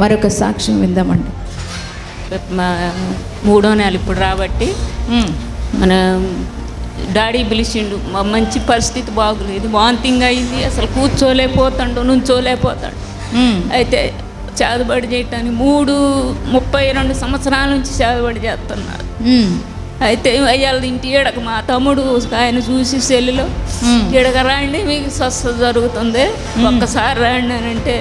మరొక సాక్ష్యం విందామండి. మూడో నెల ఇప్పుడు రాబట్టి మన డాడీ పిలిచిండు మంచి పరిస్థితి బాగులేదు వాంతింగ్ అయింది అసలు కూర్చోలేకపోతాడు నుంచోలేకపోతాడు. అయితే చేదబడి చేయటానికి మూడు ముప్పై రెండు సంవత్సరాల నుంచి చేదబడి చేస్తున్నారు. అయితే అయ్యాల ఇంటి ఏడక మా తమ్ముడు ఆయన చూసి సెల్లులో ఎడక రండి మీకు స్వస్థత జరుగుతుంది ఒక్కసారి రండి అని అంటే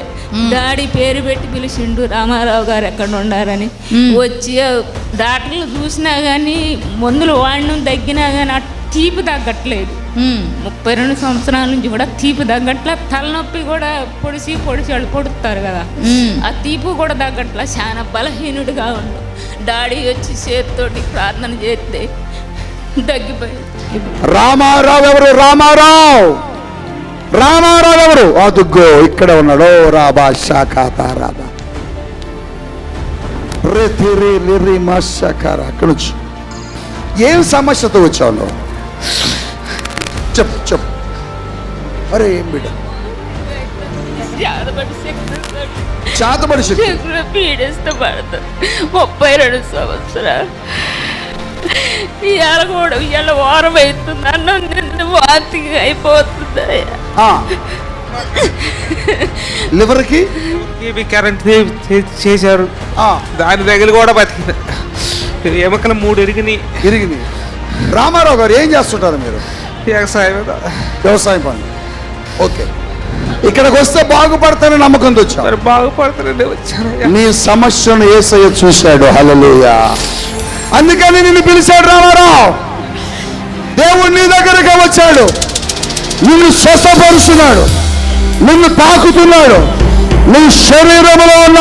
డాడీ పేరు పెట్టి పిలిచిండు రామారావు గారు ఎక్కడ ఉండారని. వచ్చి డాక్టర్లు చూసినా కానీ మందులు వాడడం తగ్గినా కానీ ఆ తీపి తగ్గట్లేదు. ముప్పై రెండు సంవత్సరాల నుంచి కూడా తీపి తగ్గట్ల తలనొప్పి కూడా పొడిసి పొడిచి వాళ్ళు పొడుస్తారు కదా. ఆ తీపి కూడా తగ్గట్ల చాలా బలహీనుడిగా ఉండు. డాడీ వచ్చి చేతితోటి ప్రార్థన చేస్తే తగ్గిపోయింది. రామారావు ఎవరు? రామారావు! రామారావు ఎవరు? అదుగో ఇక్కడ ఉన్నాడు. రాబా శాఖాత మశాఖార అక్కడ నుంచి. ఏం సమస్యతో వచ్చావు నువ్వు? చెప్పు చెప్పు. అరే ఏం బిడ్డ? చేతబడి శక్తి పీడిస్తూ పడుతుంది ముప్పై రెండు సంవత్సరాలు. ఇవాళ కూడా ఇవాళ వారం అవుతుంది. అన్నం తింటే వాంతిగా అయిపోతుంది. లివర్కి కరెంట్ చే- చేశారు? దాని దగ్గర కూడా బతికిన ఎముకలు మూడు ఎరిగినాయి. ఇరిగింది రామారావు గారు ఏం చేస్తుంటారు మీరు? వ్యవసాయం వ్యవసాయం పని. ఓకే. ఇక్కడికి వస్తే బాగుపడతానని నమ్మకంతో వచ్చాం? మరి బాగుపడుతుండే వచ్చాను. నీ సమస్యను ఏసయ్య చూశాడు. హల్లెలూయ. అందుకని నిన్ను పిలిచాడు రామారావు. దేవుడు నీ దగ్గరగా వచ్చాడు. నిన్ను స్వస్థపరుస్తున్నాడు. నిన్ను తాకుతున్నాడు. నీ శరీరంలో ఉన్న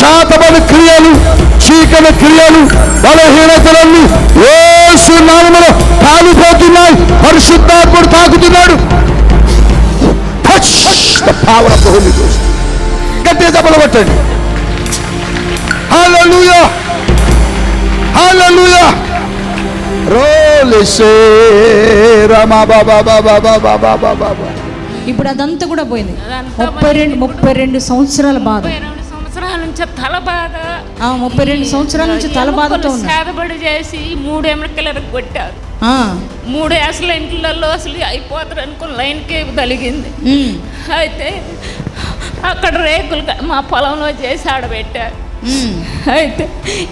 శాతబడి క్రియలు చీకటి క్రియలు బలహీనతలన్నీ ఏసు నామములో కాలిపోతున్నాయి పరిశుద్ధాత్ముడు తాకుతున్నాడు. Touch the power of the గట్టిగా చెప్పబట్టండి హల్లెలూయా. ఇప్పుడు అదంతా కూడా పోయింది. ముప్పై రెండు ముప్పై రెండు సంవత్సరాల బాధ. ముప్పై రెండు సంవత్సరాల నుంచి తల బాధ ముప్పై రెండు సంవత్సరాల నుంచి తల బాధతో సేదబడి చేసి మూడు ఎమరికలకు కొట్టారు. మూడు అసలు ఇంట్లలో అసలు అయిపోతారు అనుకుని లైన్ కేపు తలిగింది. ఉమ్, అయితే అక్కడ రేకులు మా పొలంలో చేసి ఆడబెట్టారు. అయితే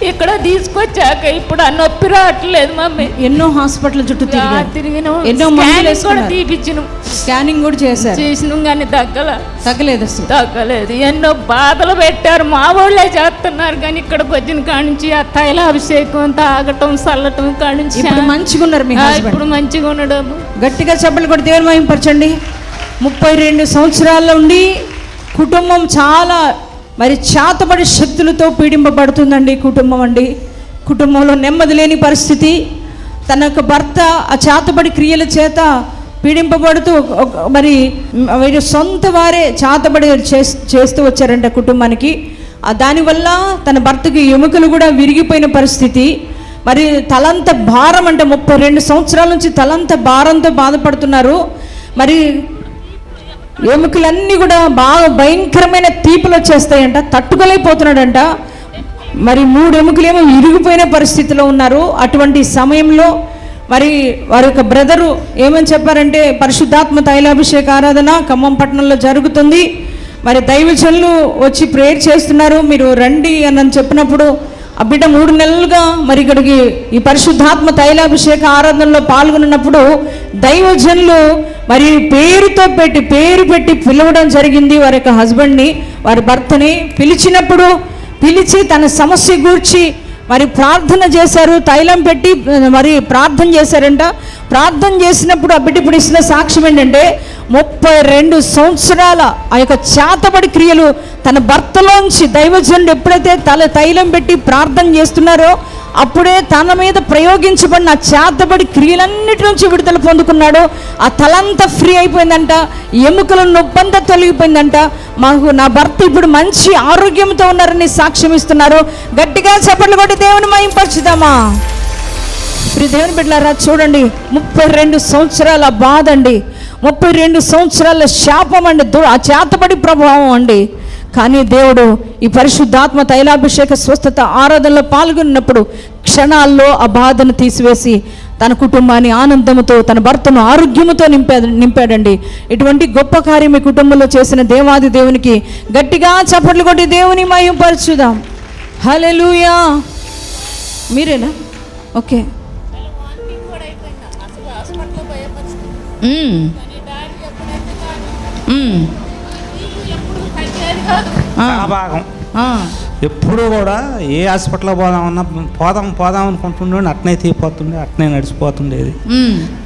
ఇక్కడ తీసుకొచ్చాక ఇప్పుడు ఆ నొప్పి రావట్లేదు మమ్మీ. ఎన్నో హాస్పిటల్ చుట్టూ తిరిగినాం. ఎన్నో కూడా. తీపిచ్చినాం. స్కానింగ్ కూడా చేశారు. చేసినాం కానీ తగ్గల తగ్గలేదు అసలు. తగ్గలేదు. ఎన్నో బాధలు పెట్టారు. మా వాళ్ళే చేస్తున్నారు కానీ ఇక్కడికి వచ్చిన కానించి ఆ తైలాభిషేకం తాగటం చల్లటం కానించి మంచిగా ఉన్నారు ఇప్పుడు మంచిగా ఉండడం గట్టిగా చెప్పలు కూడా దేవుని మహింపరచండి. ముప్పై రెండు సంవత్సరాల ఉండి కుటుంబం చాలా మరి చేతబడి శక్తులతో పీడింపబడుతుందండి కుటుంబం అండి. కుటుంబంలో నెమ్మది లేని పరిస్థితి. తన యొక్క భర్త ఆ చేతబడి క్రియల చేత పీడింపబడుతూ మరి వీరు సొంత వారే చేతబడి చేస్- చేస్తూ వచ్చారంట కుటుంబానికి. దానివల్ల తన భర్తకి ఎముకలు కూడా విరిగిపోయిన పరిస్థితి. మరి తలంత భారం అంటే ముప్పై రెండు సంవత్సరాల నుంచి తలంత భారంతో బాధపడుతున్నారు. మరి ఎముకలన్నీ కూడా బాగా భయంకరమైన తీపులు వచ్చేస్తాయంట తట్టుకోలేకపోతున్నాడంట. మరి మూడు ఎముకలేమో ఇరిగిపోయిన పరిస్థితిలో ఉన్నారు. అటువంటి సమయంలో మరి వారి యొక్క బ్రదరు ఏమని చెప్పారంటే పరిశుద్ధాత్మ తైలాభిషేక ఆరాధన ఖమ్మం పట్టణంలో జరుగుతుంది. మరి దైవజనులు వచ్చి ప్రేయర్ చేస్తున్నారు. మీరు రండి అని చెప్పినప్పుడు ఆ బిడ్డ మూడు నెలలుగా మరి ఇక్కడికి ఈ పరిశుద్ధాత్మ తైలాభిషేక ఆరాధనలో పాల్గొన్నప్పుడు దైవజనులు మరి పేరుతో పెట్టి పేరు పెట్టి పిలవడం జరిగింది వారి యొక్క హస్బెండ్ని వారి భర్తని. పిలిచినప్పుడు పిలిచి తన సమస్య గూర్చి మరి ప్రార్థన చేశారు. తైలం పెట్టి మరి ప్రార్థన చేశారంట. ప్రార్థన చేసినప్పుడు ఆ బిడ్డ ఇప్పుడు ఇచ్చిన సాక్ష్యం ఏంటంటే ముప్పై రెండు సంవత్సరాల ఆ యొక్క చేతబడి క్రియలు తన భర్తలోంచి దైవజనుడు ఎప్పుడైతే తల తైలం పెట్టి ప్రార్థన చేస్తున్నారో అప్పుడే తన మీద ప్రయోగించబడిన ఆ చేతబడి క్రియలన్నిటి నుంచి విడుదల పొందుకున్నాడు. ఆ తలంతా ఫ్రీ అయిపోయిందంట ఎముకల నొప్పంతా తొలగిపోయిందంట. మాకు నా భర్త ఇప్పుడు మంచి ఆరోగ్యంతో ఉన్నారని సాక్ష్యం ఇస్తున్నారు. గట్టిగా చప్పట్లు కొట్టి దేవుని మయంపరచుదామా ఇప్పుడు దేవుని బిడ్డలారా చూడండి ముప్పై రెండు సంవత్సరాల బాధ అండి. ముప్పై రెండు సంవత్సరాల శాపం అండి. దు- ఆ చేతబడి ప్రభావం అండి. కానీ దేవుడు ఈ పరిశుద్ధాత్మ తైలాభిషేక స్వస్థత ఆరాధనలో పాల్గొన్నప్పుడు క్షణాల్లో ఆ బాధను తీసివేసి తన కుటుంబాన్ని ఆనందంతో తన భర్తను ఆరోగ్యముతో నింపాడు నింపాడండి. ఇటువంటి గొప్ప కార్యం ఈ కుటుంబంలో చేసిన దేవాది దేవునికి గట్టిగా చప్పట్లు కొట్టి దేవుని మయంపరచుదాం హల్లెలూయా. మీరేనా? ఓకే. భాగం. ఎప్పుడు కూడా ఏ హాస్పిటల్లో పోదామన్నా పోదాం పోదాం అనుకుంటుండే అట్నే తీపోతుండే అట్నే నడిచిపోతుండేది.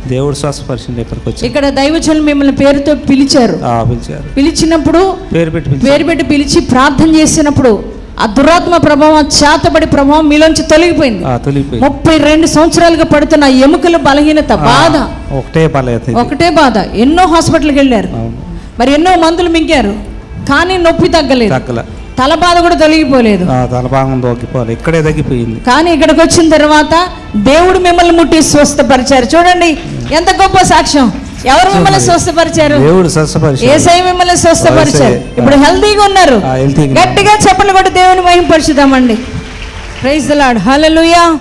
దేవుడు శ్వాసపరిచింది ఇక్కడికి వచ్చి ఇక్కడ దైవజనులు మిమ్మల్ని పేరుతో పిలిచారు. ఆ, పిలిచారు. పిలిచినప్పుడు పేరు పెట్టి పేరు పెట్టి పిలిచి ప్రార్థన చేసినప్పుడు ఆ దురాత్మ ప్రభావం చేతబడి ప్రభావం మీలోంచి తొలగిపోయింది. ఆ, తొలిగిపోయి ముప్పై రెండు సంవత్సరాలుగా పడుతున్న ఎముకల బలహీనత బాధ. ఒకటే పర్లేదు ఒకటే బాధ. ఎన్నో హాస్పిటల్కి వెళ్ళారు. మరి ఎన్నో మందులు మింగారు. కానీ నొప్పి తగ్గలేదు. తగ్గల. తల బాధ కూడా తొలగిపోలేదు. తల భాగం ఇక్కడే తగ్గిపోయింది. కానీ ఇక్కడికి వచ్చిన తర్వాత దేవుడు మిమ్మల్ని ముట్టి స్వస్థపరిచారు. చూడండి ఎంత గొప్ప సాక్ష్యం. ఎవరు మిమ్మల్ని స్వస్థపరిచారు? దేవుడు ఏసై మిమ్మల్ని స్వస్థపరిచారు. ఇప్పుడు హెల్తీగా ఉన్నారు. గట్టిగా చెప్పలు కొట్టి దేవుని మహింపరుచుదామండి ప్రైజ్ లాడ్ హల్లెలూయా